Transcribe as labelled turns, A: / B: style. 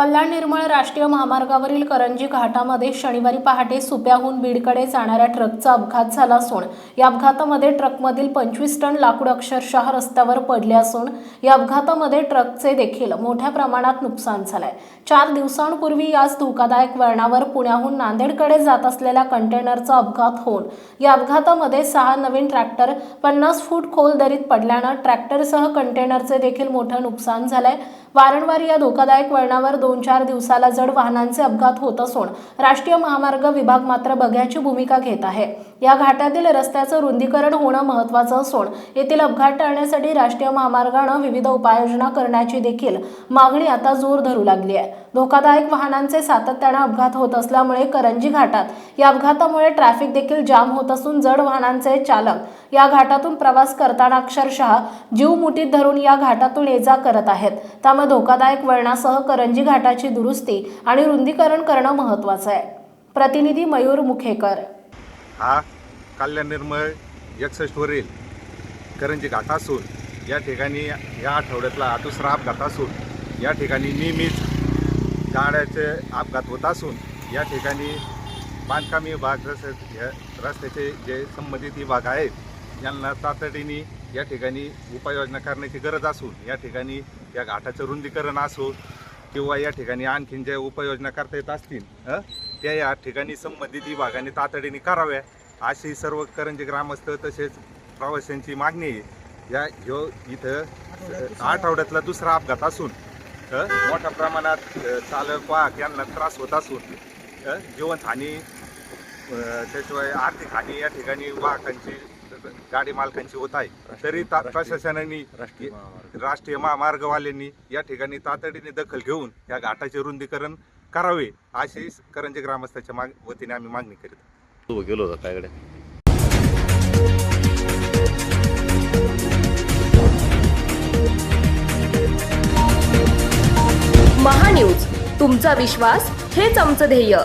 A: कल्याण निर्मळ राष्ट्रीय महामार्गावरील करंजी घाटामध्ये शनिवारी पहाटे सुप्याहून बीडकडे जाणाऱ्या ट्रकचा अपघात झाला असून या अपघातामध्ये ट्रकमधील पंचवीस टन लाकूड अक्षरशः रस्त्यावर पडले असून या अपघातामध्ये ट्रकचे देखील मोठ्या प्रमाणात नुकसान झालंय. चार दिवसांपूर्वी याच धोकादायक वळणावर पुण्याहून नांदेडकडे जात असलेल्या कंटेनरचा अपघात होऊन या अपघातामध्ये सहा नवीन ट्रॅक्टर पन्नास फूट खोल दरीत पडल्यानं ट्रॅक्टरसह कंटेनरचे देखील मोठं नुकसान झालंय. वारंवार या धोकादायक वळणावर दोन दोन चार दिवसाला जड वाहनांचे अपघात होत असून राष्ट्रीय महामार्ग विभाग मात्र बघ्याची भूमिका घेत आहे. या घाटातील रस्त्याचं रुंदीकरण होणं महत्वाचं असून येथील अपघात टाळण्यासाठी राष्ट्रीय महामार्गानं विविध उपाययोजना करण्याची देखील मागणी आता जोर धरू लागली आहे. धोकादायक वाहनांचे सातत्यानं अपघात होत असल्यामुळे करंजी घाटात या अपघातामुळे ट्रॅफिक देखील जाम होत असून जड वाहनांचे चालक या घाटातून प्रवास करताना अक्षरशः जीव मुठीत धरून या घाटातून ये जा करत आहेत. त्यामुळे धोकादायक वळणासह करंजी घाट घाटाची दुरुस्ती आणि रुंदीकरण करणं महत्वाचं आहे. प्रतिनिधी मयूर मुखेकर.
B: हा कल्याण निर्मळ एकसष्टवरील करंजी घाट असून या ठिकाणी या आठवड्यातला हा दुसरा अपघात असून या ठिकाणी नेहमीच गाड्याचे अपघात होत असून या ठिकाणी बांधकामी विभाग तसेच रस्त्याचे जे संबंधित विभाग आहेत यांना तातडीने या ठिकाणी उपाययोजना करण्याची गरज असून या ठिकाणी या घाटाचं रुंदीकरण असो किंवा या ठिकाणी आणखीन ज्या उपाययोजना करता येत असतील त्या या ठिकाणी संबंधित विभागाने तातडीने कराव्या. अशी सर्व करंजी ग्रामस्थ तसेच प्रवाशांची मागणी आहे. या ह्यो इथं आठवड्यातला दुसरा अपघात असून मोठ्या प्रमाणात चालक वाहक यांना त्रास होत असून जीवनहानी त्याशिवाय आर्थिक हानी या ठिकाणी वाहकांची गाडी मालकांची होत आहे. तरी ता- प्रशासनाने राष्ट्रीय महामार्गवाल्यांनी या ठिकाणी तातडीने दखल घेऊन या घाटाचे रुंदीकरण करावे अशी करंजी ग्रामस्थाच्या माग वतीने आम्ही मागणी करीत आहोत.
C: तू गेलो होता कायकडे
D: महान्यूज तुमचा विश्वास हेच आमचं ध्येय.